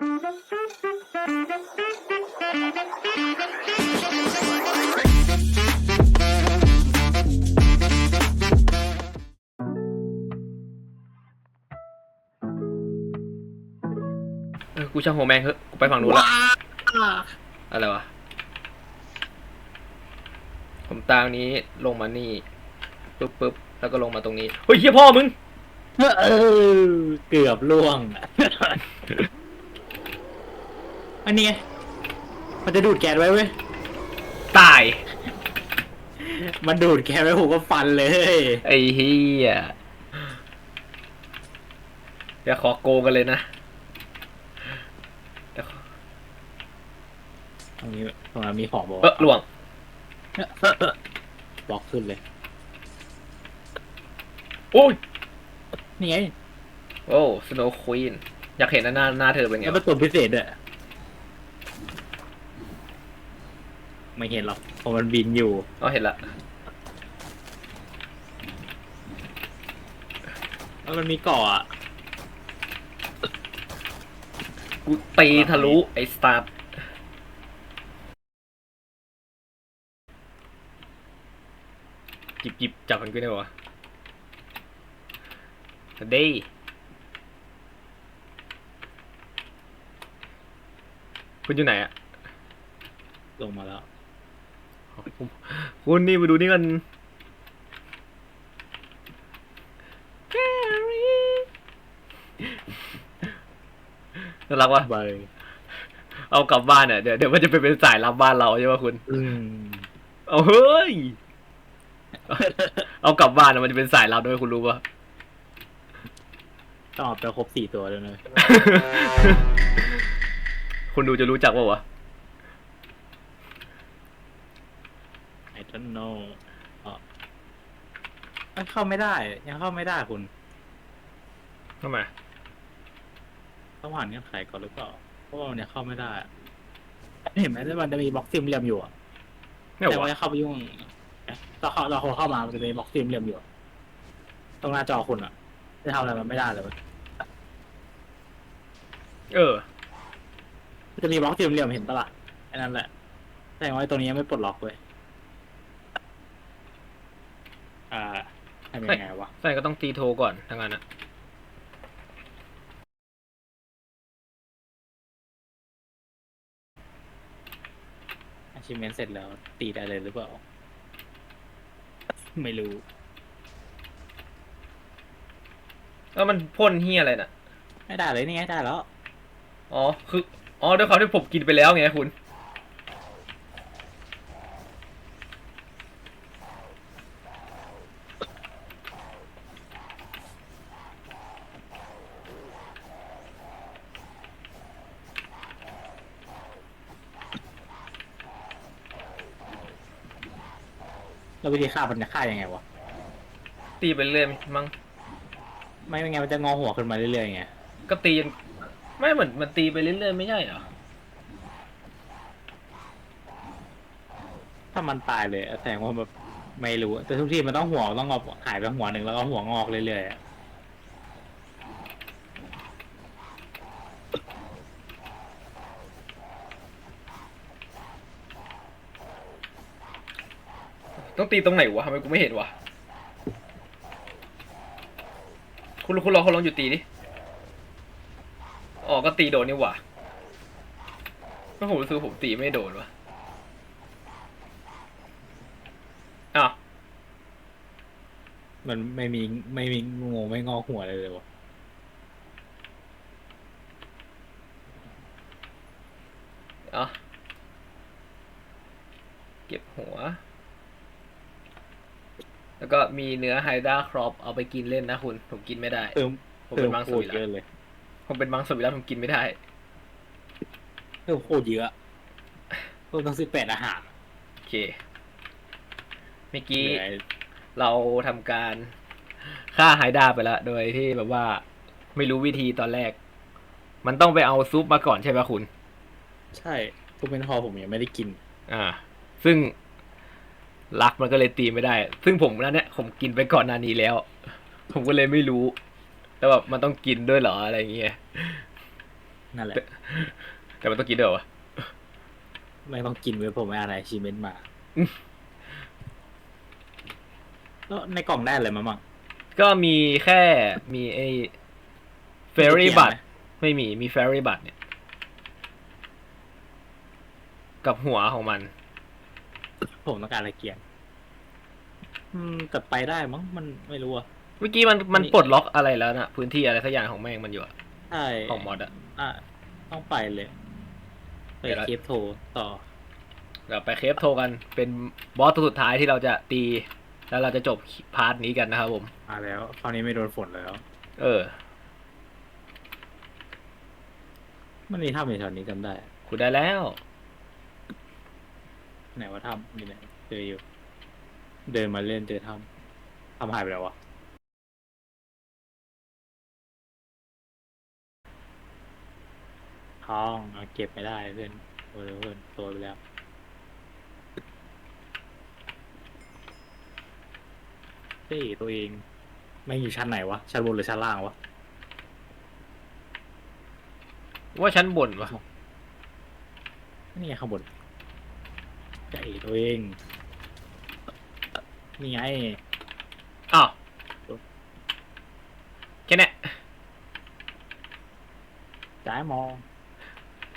เออกูช่างหัวแมงเฮ้ยกูไปฝั่งนู้นละอะไรวะ ผมตางนี้ลงมานี่ปึ๊บปึ๊บแล้วก็ลงมาตรงนี้ เฮ้ยเฮียพ่อมึง เออ เกือบล่วง อันนี้ไงมันจะดูดแกนไว้เว้ย ตาย มันดูดแกนไว้ผมก็ฟันเลย ไอ้เฮียอย่าขอโกงกันเลยนะเดี๋ยวขอตรงนี้ตรงนั้นมีของบอกเออหลวงบล็อกขึ้นเลย โอ้ย นี่ไง โอ้สโนว์ควีน อยากเห็นหน้าหน้าเธอเป็นไงแล้ววะเป็นตัวพิเศษด้ว ไม่เห็นหรอกเพราะมันบินอยู่อ๋อเห็นละแล้วมันมีเกาะอะกูตีทะลุไอ้สตาร์จิบจิบจับมันกูได้ปะวะเด้คุณอยู่ไหนอะลงมาแล้ว คุณนี่มาดูนี่กันน่ารักวะใบเอากลับบ้านอะเดี๋ยวเดี๋ยวมันจะไปเป็นสายรับบ้านเราใช่ไหมคุณ อืมเอาเฮ้ย เอากลับบ้านอะมันจะเป็นสายลับด้วยคุณรู้ปะต้องเอาไปครบสี่ตัวเลยนะ คุณดูจะรู้จักปะวะ ไอ้ don't know อ๋อมันเข้าไม่ได้ ยังเข้าไม่ได้คุณทำไมต้องผ่านเงื่อนไขก่อนหรือเปล่าเพราะว่ามันยังเข้าไม่ได้ เห็นไหมที่มันจะมีบล็อกซิมเหลี่ยมอยู่อะเนี่ยแต่วะว่าจะเข้าไปยุ่งเราเข้าเราเข้ามามันจะมีบล็อกซิมเหลี่ยมอยู่อะตรงหน้าจอคุณอะจะทำอะไรมันไม่ได้เลยเว้ยเออมันจะมีบล็อกซิมเหลี่ยมเห็นปะล่ะไอ้นั่นแหละแสดงว่าไอ้ตรงนี้ยังไม่ปลดล็อกเว้ย อ่าทำยังไงวะใช่ก็ต้องตีโทรก่อนทั้งนั้นอะอาชิเมนเสร็จแล้ว ตีได้เลยหรือเปล่า ไม่รู้ แล้วมันพ่นเฮียอะไรน่ะ ไม่ได้เลยนี่ไงได้แล้ว อ๋อ คือ อ๋อ ด้วยความที่ผมกินไปแล้วไงคุณ แล้ววิธีฆ่ามันจะฆ่ายังไงวะ ตีไปเรื่อยมั้งไม่ไม่งั้นมันจะงอหัวขึ้นมาเรื่อยๆไง ก็ตีจนไม่เหมือนมันตีไปเรื่อยๆไม่ใช่เหรอถ้ามันตายเลยแสดงว่าแบบไม่รู้ แต่ทุกทีมันต้องหัวต้องงอกหายไปหัวหนึ่งแล้วก็หัวงอกเรื่อยๆอะ ต้องตีตรงไหนวะทำไมกูไม่เห็นวะคุณคุณลองคุณลองหยุดตีดิอ๋อก็ตีโดนนี่หว่าก็ผมรู้สึกว่าผมตีไม่โดนวะอ้าวมันไม่มีไม่มีงูไม่งอกหัวเลยเลยวะอะเก็บหัว แล้วก็มีเนื้อไฮด้าครอปเอาไปกินเล่นนะคุณ ผมกินไม่ได้ เติมผมเติเป็มนมังสโคตวิรรัเยตอะเลยผมเป็นมังสวิรัตผมกินไม่ได้เติมโคตรเยอะเพิ่มตั้งสิบแปดอาหาร โอเค เมื่อกี้เหลือไอ้เราทำการฆ่าไฮด้าไปแล้ว โดยที่แบบว่าไม่รู้วิธีตอนแรก มันต้องไปเอาซุปมาก่อนใช่ไหมคุณ ใช่ทุกเป็นฮอผมยังไม่ได้กิน อ่า ซึ่ง รักมันก็เลยตีไม่ได้ ซึ่งผมนั่นเนี่ยผมกินไปก่อนหน้านี้แล้ว ผมก็เลยไม่รู้ แล้วแบบมันต้องกินด้วยเหรออะไรอย่างเงี้ย นั่นแหละ แต่มันต้องกินเด้อวะไม่ต้องกินเว้ยผมไม่อ่านอาชีเมนมาอืมแล้วในกล่องได้อะไรมาบ้าง ก็มีแค่มีไอ้เฟรมีรี่เกียร์บัตไหมไม่มีมีเฟรรี่บัตเนี่ย กับหัวของมัน ผมต้องการอะไรเกียร์อืมแต่ไปได้มั้งมันไม่รู้อะเมื่อกี้มันมันนี่ปลดล็อกอะไรแล้วนะพื้นที่อะไรสักอย่างของแม่งมันอยู่อะใช่ของมอดอะอะต้องไปเลย ไปเดี๋ยวเราเคปโทรต่อ เราไปเคฟโทรกันเป็นบอสตัวสุดท้ายที่เราจะตี แล้วเราจะจบพาร์ทนี้กันนะครับผมมาแล้ว คราวนี้ไม่โดนฝนแล้ว เออ มันมีถ้ำอยู่แถวนี้จำได้คุณได้แล้ว ไหนว่าถ้ำมีไหนเจออยู่ เดินมาเล่นเจอถ้ำถ้ำหายไปแล้ววะทองเอาเก็บไม่ได้เพื่อนโอ้ยเพื่อนตัวไปแล้วเฮ้ยตัวเองไม่งอยู่ชั้นไหนวะ ชั้นบนหรือชั้นล่างวะ ว่าชั้นบนวะนี่ไงข้างบน ใจตัวเอง นี่ไง อ้าวแค่เนี้ยจ่ายมอง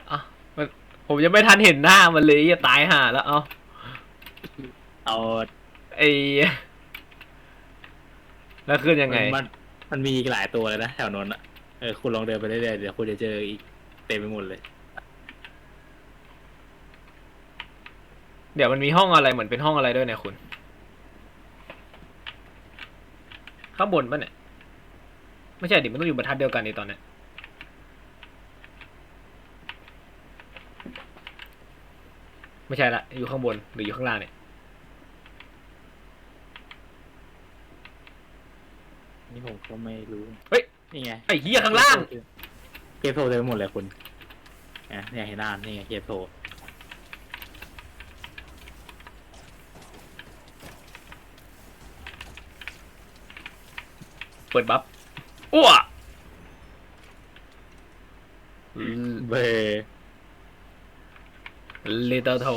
อ้าวมันผมยังไม่ทันเห็นหน้ามันเลยจะตายห่าแล้ว เอาเอาไอ้แล้วขึ้นยังไง มันมันมันมีอีกหลายตัวเลยนะแถวนั้นอะเออคุณลองเดินไปเรื่อยๆเดี๋ยวคุณจะเจออีกเต็มไปหมดเลย เดี๋ยวมันมีห้องอะไรเหมือนเป็นห้องอะไรด้วยเนี่ยคุณ ข้างบนปะเนี่ย ไม่ใช่ดิมันต้องอยู่บรรทัดเดียวกันในตอนเนี้ยไม่ใช่ละอยู่ข้างบนหรืออยู่ข้างล่างเนี่ยนี่ผมก็ไม่รู้เฮ้ยนี่ไงไอ้เหี้ยข้างล่างเคปโทรเต็มไปหมดเลยคุณเนี่ยเนี่ยเห็นหน้านี่ไงเคปโท เปิดบัฟอ้วเบอร์ลิตเติ้ลโท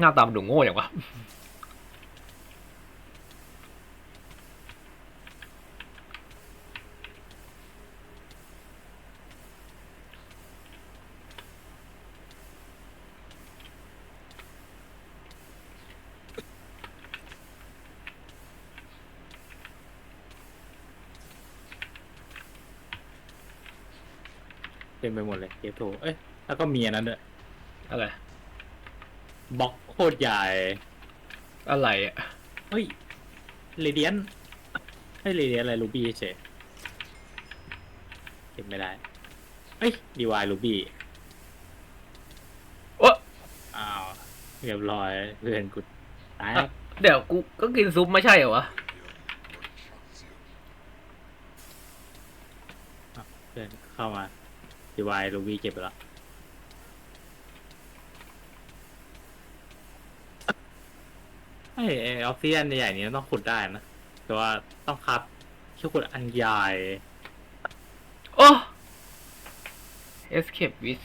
หน้าตามนดูโง่อย่างวะ ต็มไปหมดเลยเคปโทรเอ้ยแล้วก็มีอันนั้นด้วยอะไร บล็อกโคตรใหญ่ อะไรอะ เฮ้ยเรเดียนให้เรเดียนอะไรลูบี้เฉยเก็บไม่ได้เอ้ยดีวายลูบี้โอ้อ้าวเรียบร้อยเพื่อนกูตายอะเดี๋ยวกูก็กินซุปไม่ใช่เหรอวะเพื่อนเข้ามา ดีวายลูบี้เก็บไปแล้วไอ้ไอ้ออฟซิเดียนใหญ่ๆนี้ต้องขุดได้นะ แต่ว่าต้องคับแค่ขุดอันใหญ่ โอ้ escape with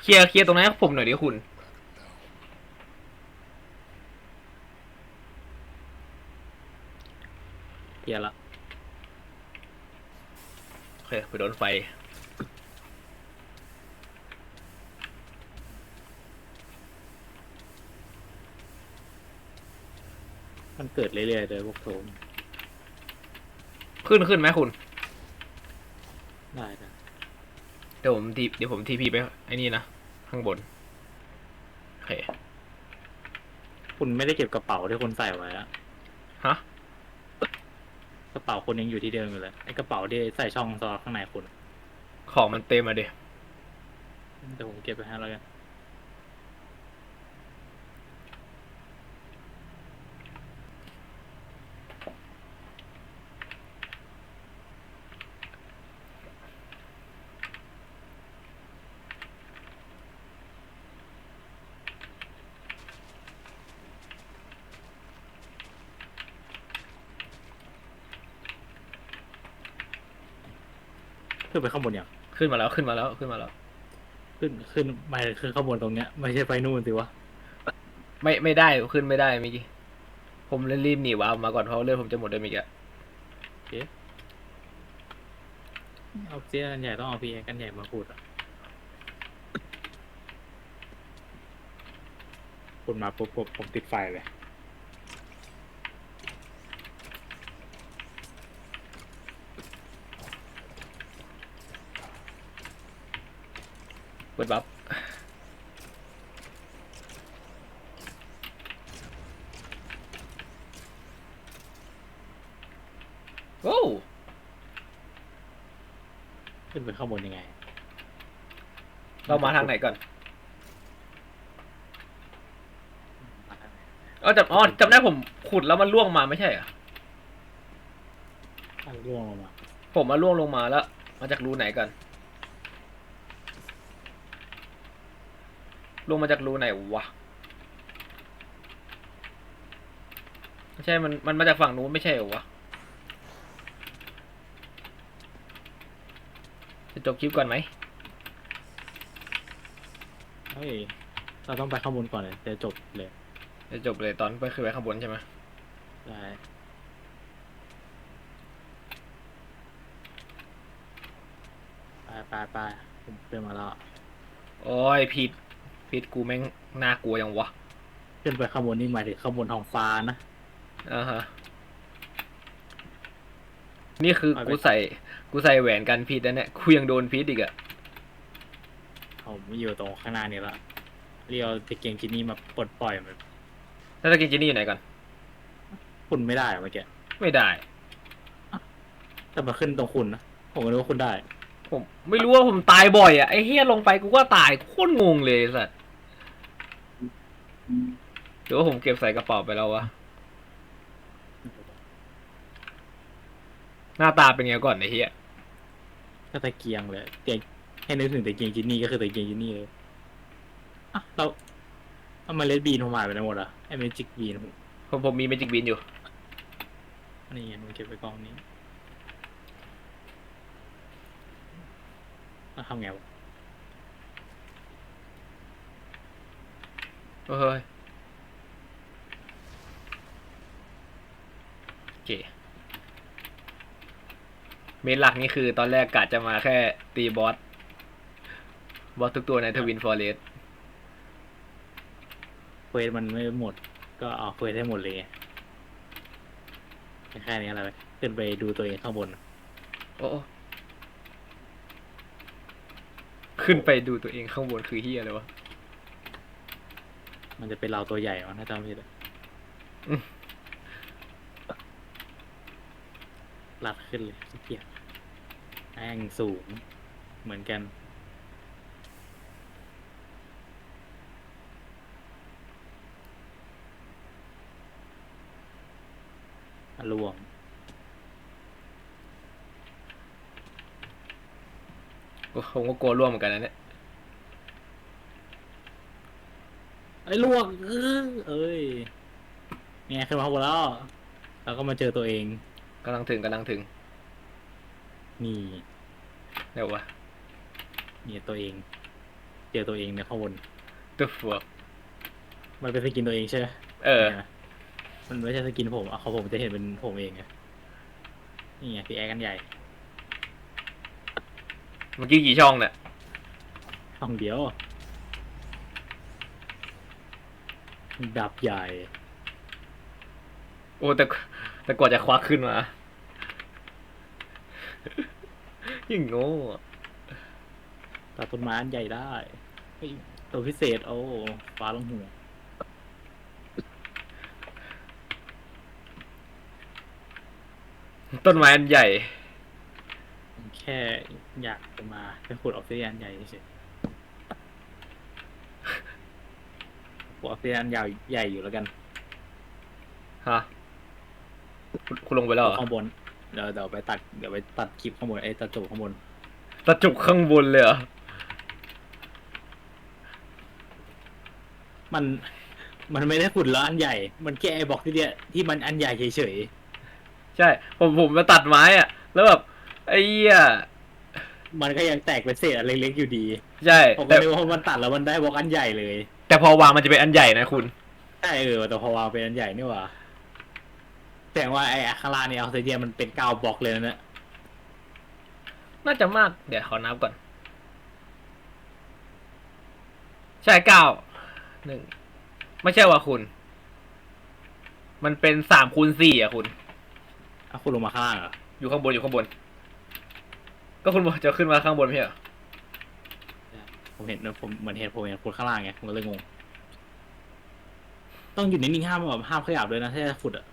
เคลียร์เคลียร์ตรงนั้นให้ผมหน่อยดิคุณเกียร์ละโอเคไปโดนไฟ มันเกิดเรื่อยๆเลยพวกโถมขึ้นขึ้นไหมคุณ ได้นะเดี๋ยวผมทีเดี๋ยวผมทีพีไปไอ้นี่นะ ข้างบน โอเค คุณไม่ได้เก็บกระเป๋าที่คุณใส่ไว้อะฮะ กระเป๋าคุณยังอยู่ที่เดิมอยู่เลยไอ้กระเป๋าที่ใส่ช่องซอข้างในคุณของมันเต็มมาเดียเดี๋ยวผมเก็บไปให้แล้วกัน ขึ้นไปข้างบนอย่างขึ้นมาแล้วขึ้นมาแล้วขึ้นมาแล้ว ขึ้นขึ้นไม่ขึ้นข้างบนตรงเนี้ยไม่ใช่ไปนู่นสิวะไม่ไม่ได้ขึ้นไม่ได้เมื่อกี้ผมเลยรีบหนีวาร์ปมาก่อนเพราะเลือดผมจะหมดเลยเมื่อกี้เอาเสียกันใหญ่ต้องเอาพีเอกันใหญ่มาขุดอะขุดมาปุ๊บปุ๊บผมติดไฟเลย เปิดบัฟโอ้ขึ้นไปข้างบนยังไง เรามาทางไหนก่อนมาทางไหนอ๋อจำอ๋อจำได้ผมขุดแล้วมันล่วงมาไม่ใช่เหรออะร่วงลงมา ผมมาล่วงลงมาแล้ว มาจากรูไหนก่อน ลงมาจากรูไหนวะไม่ใช่ มัน มันมาจากฝั่งนู้นไม่ใช่เหรอวะ จะจบคลิปก่อนไหม เฮ้ย เราต้องไปข้างบนก่อนเลยจะจบเลยจะจบเลยตอนไปขึ้นไปข้างบนใช่ไหมได้ไปไปไปผมเดินมาแล้ว โอ้ยผิด ผิดกูแม่งน่ากลัวยังวะขึ้นไปข้างบนนี่หมายถึงข้างบนท้องฟ้านะอ่าฮะนี่คือเอาไปกูใส่กูใส่แหวนกันพิษแล้วเนี่ยกูยังโดนพิษอีกอะผมอยู่ตรงข้างหน้านี่ละเรียวตะเกียงจินนี่มาปลดปล่อยมันแล้วตะกินจินี่อยู่ไหนก่อนคุณไม่ได้เหรอเมื่อกี้ไม่ได้ แต่มาขึ้นตรงคุณนะผมก็นึกว่าคุณได้ ผม ไม่รู้ว่าผมตายบ่อยอะไอ้เฮียลงไปกูก็ตายโคตรงงเลยไอ้สัส หรือว่าผมเก็บใส่กระเป๋าไปแล้ววะ หน้าตาเป็นไงก่อนไอ้เฮียก็ตะเกียงเลยเตียงให้นึกถึงตะเกียงจินนี่ก็คือตะเกียงจินนี่เลยอะเราเอามาเลดบีนผมหายไปไหนหมดอะไอเมจิกบีนผมผมผมมีเมจิกบินอยู่นี่ไงมันเก็บไว้กองนี้แล้วทำไงวะ เฮ้ยโอเคเมนหลักนี่คือตอนแรกกะจะมาแค่ตีบอส บอสทุกตัวในทวินฟอเรสเควสมันไม่หมด ก็เอาเควสให้หมดเลยไงแค่นี้อะไรไปขึ้นไปดูตัวเองข้างบนโอ้โอ้ขึ้นไปดูตัวเองข้างบนคือเฮียอะไรวะ มันจะเป็นเราตัวใหญ่วะน่าจะไม่ผิดอะอืมลัดขึ้นเลยขี้เกียจแองสูง เหมือนกันอ่วงผมก็กลัวร่วมเหมือนกันนะเนี่ย ไอ้ลวงเออเอ้ยเนี่ยขึ้นมาข้างบนแล้วแล้วก็มาเจอตัวเอง กำลังถึงกำลังถึงนี่เดี๋ยววะเนี่ยตัวเอง เจอตัวเองในข้างบนตัวฟัวมันเป็นสกินตัวเองใช่ไหมเออ นี่ยมันไม่ใช่สกินผมเอาเขาผมจะเห็นเป็นผมเองไงนี่ไงพี่แอร์กันใหญ่เมื่อกี้กี่ช่องเนี่ยช่องเดียว ดับใหญ่ โอ้แต่แต่กว่าจะควักขึ้นมา ยิ่งโง่อะตัดต้นไม้อันใหญ่ได้เฮ้ยตัวพิเศษโอ้ฟ้าลงหัวต้นไม้อันใหญ่ผมแค่อยากจะมาเป็นขุดออกซิเดียนใหญ่เฉย ขุดออกซิเดียนยาวใหญ่อยู่แล้วกันฮะคุณคุณลงไปแล้วเหรอข้างบนเดี๋ยวเดี๋ยวไปตัดเดี๋ยวไปตัดคลิปข้างบนไอ้ยตัดจบข้างบนตะจุกข้างบนเลยเหรอมัน มันไม่ได้ขุดแล้วอันใหญ่ มันแค่ไอ้บล็อกที่เดียที่มันอันใหญ่เฉยใช่ ผมผมมาตัดไม้อะแล้วแบบไอ้เหี้ยมันก็ยังแตกเป็นเศษอันเล็กๆอยู่ดีใช่ผมก็แต่ นึกว่ามันตัดแล้วมันได้บล็อกอันใหญ่เลย แต่พอวางมันจะเป็นอันใหญ่นะคุณ ใช่เออแต่พอวางเป็นอันใหญ่นี่หว่าแสดงว่าไอ้ข้างล่างนี่ออกซิเดียนมันเป็นเก้าบล็อกเลยนะเนี่ยน่าจะมาก เดี๋ยวขอนับก่อน ใช่เก้าหนึ่งไม่ใช่ว่าคุณ มันเป็นสามคูณสี่อะคุณอะคุณลงมาข้างล่างเหรออยู่ข้างบนอยู่ข้างบน ก็คุณบอกจะขึ้นมาข้างบนไม่ใช่เหรอ ผมเห็นผมเหมือนเห็นผมเห็นคุณข้างล่างไงผมก็เลยงง ต้องอยู่นิ่งๆห้ามแบบห้ามขยับเลยนะถ้าจะขุดอะ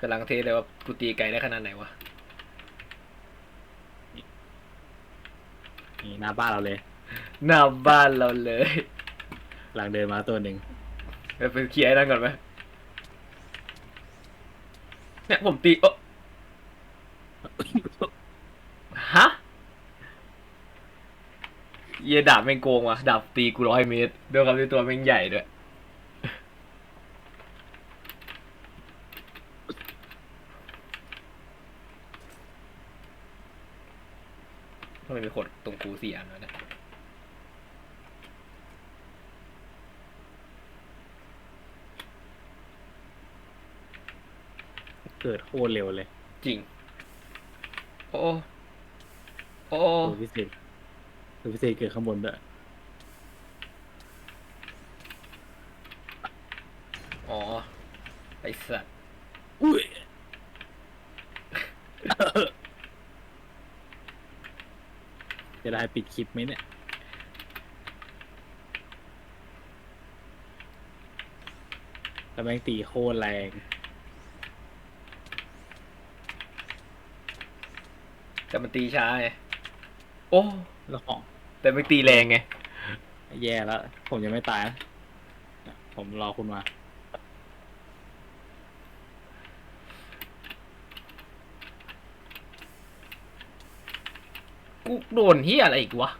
กำลังเทสเลยว่ากูตีไกลได้ขนาดไหนวะ นี่หน้าบ้านเราเลย หน้าบ้านเราเลย หลังเดินมาตัวหนึ่ง ไปไปเคลียร์ไอ้นั่นก่อนไหม เนี่ยผมตีเออฮะเยดาบแม่งโกงว่ะดาบตีกูร้อยเมตรด้วยความที่ตัวแม่งใหญ่ด้วย ทำไมมีขดตรงกูสี่อันวะเนี่ย เกิดโคตรเร็วเลยจริง โอ้โอ้ตัวพิเศษตัวพิเศษเกิดข้างบนด้วยอ๋อไอสัตว์อุ้ยจะได้ปิดคลิปไหมเนี่ยแต่แม่งตีโคตรแรง แต่มันตีช้าไงโอ้แล้วของแต่มันตีแรงไงแย่แล้ว ผมยังไม่ตายนะผมรอคุณมา กูโดนเฮียอะไรอีกวะ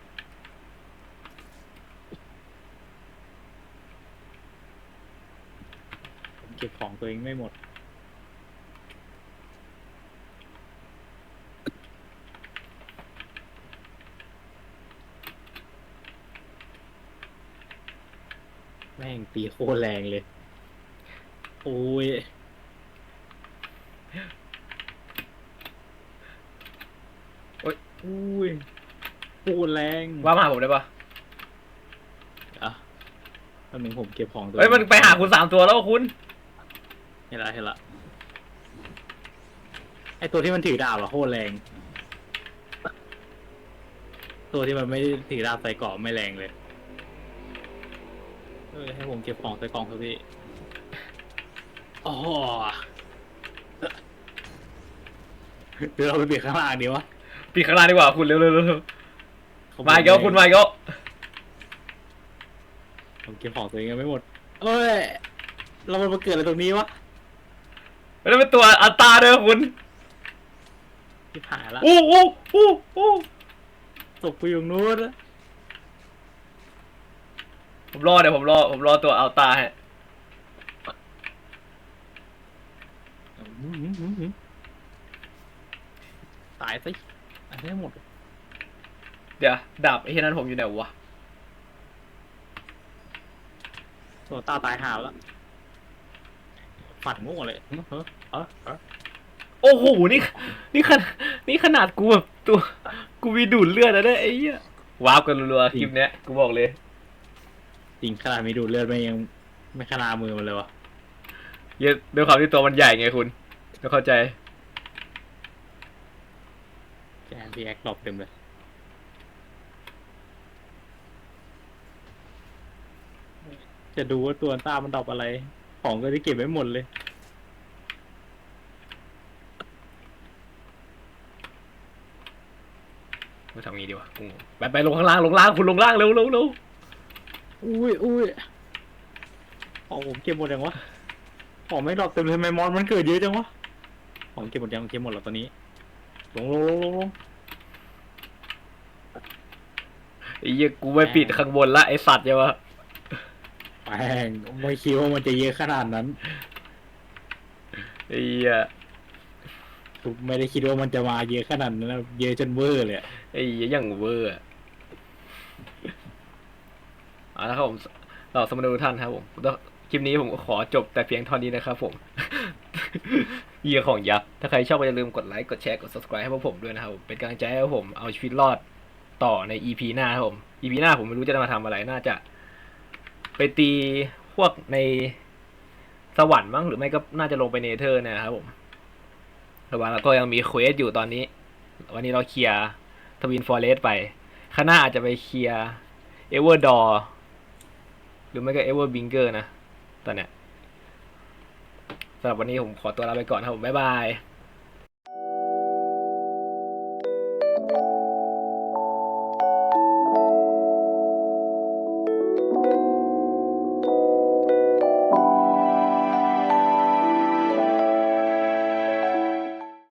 ผมเก็บของตัวเองไม่หมด ตีโคตรแรงเลย โอ้ย โอ๊ยอุ้ยโคตรแรงว่ามาหาผมได้ปะอะตอนหนึ่งผมเก็บของตัวเฮ้ยมันไปหาคุณสามตัวแล้วคุณ เห็นละเห็นละไอตัวที่มันถือดาบอะโคตรแรง ตัวที่มันไม่ได้ถือดาบใส่เกราะไม่แรงเลย เออให้ผมเก็บของใส่กล่องเถอะพี่อ๋อเดี๋ยวเราไปเบียดข้างล่างดีวะปีข้างล่างดีกว่าคุณเร็วเร็วเร็วเร็วขบวนมาอีกแล้วคุณมาอีกแล้วผมเก็บของตัวเองยังไม่หมด เอ้ย เรามันมาเกิดอะไรตรงนี้วะแล้วเป็นตัวอัลตราด้วยคุณที่หายละอู้อู้อู้อู้ศพกูอยู่ตรงนู้นอะ ผมรอเดี๋ยวผมรอผมรอตัวอัลตราให้อื้อหือหือหือตายสิตายให้หมด เดี๋ยวดาบไอ้ที่นั้นผมอยู่ไหนวะตัวตาตายหาวแล้วฝันมั่วเลยเฮ้อเฮ้อเฮ้อเฮ้อโอ้โหนี่นี่ขนาดนี่ขนาดกูแบบตัว กูมีดูดเลือดแล้วเนี่ยไอ้เหี้ยว้าวกันรัวๆคลิปเนี้ยกูบอกเลย จริงขนาดมีดูดเลือดไม่ยังไม่ขนาดมือมันเลยวะเยอะด้วยความที่ตัวมันใหญ่ไงคุณต้องเข้าใจแกนพีแอคดรอปเต็มเลยจะดูว่าตัวตามันดรอปอะไร ของก็ได้เก็บไว้หมดเลย มาทำงี้ดีวะกูงงไปไปลงข้างล่างลงล่างคุณลงล่างเร็วเร็วเร็ว อุ้ยอุ้ยของผมเก็บหมดยังวะของไม่ดรอปเต็มเลยทำไมมอนมันเกิดเยอะจังวะของเก็บหมดยังเก็บหมดแล้วตอนนี้ลงลงลงลงลงไอ้เหี้ยกูไม่ปิดข้างบนละไอสัตว์ใช่ปะแปงไม่คิดว่ามันจะเยอะขนาดนั้นไอ้เหี้ยผมไม่ได้คิดว่ามันจะมาเยอะขนาดนั้นนะเยอะจนเวอร์เลยอะไอ้เหี้ยอย่างเวอร์อะ เอาละครับผมเราสมดูท่านครับผมคลิปนี้ผมก็ขอจบแต่เพียงเท่านี้นะครับผมเหี้ยของยักษ์ ถ้าใครชอบก็อย่าลืมกดไลค์ กดแชร์ กด subscribe ให้พวกผมด้วยนะครับผมเป็นกำลังใจให้ผม เอาชีวิตรอดต่อใน EP หน้าครับผม EP หน้าผมไม่รู้จะมาทำอะไร น่าจะ ไปตีพวกในสวรรค์มั้ง หรือไม่ก็น่าจะลงไปเนเธอร์เนยนะครับผมระหว่างเราก็ยังมีเควสอยู่ตอนนี้ วันนี้เราเคลียร์ทวินฟอร์เรสไป ข้างหน้าอาจจะไปเคลียร์เอเวอร์ดอร์ รือไม่ก็เอเวอร์บิงเกอร์นะตอนเนี้ยสำหรับวันนี้ผมขอตัวลาไปก่อนครับผมบ๊ายบาย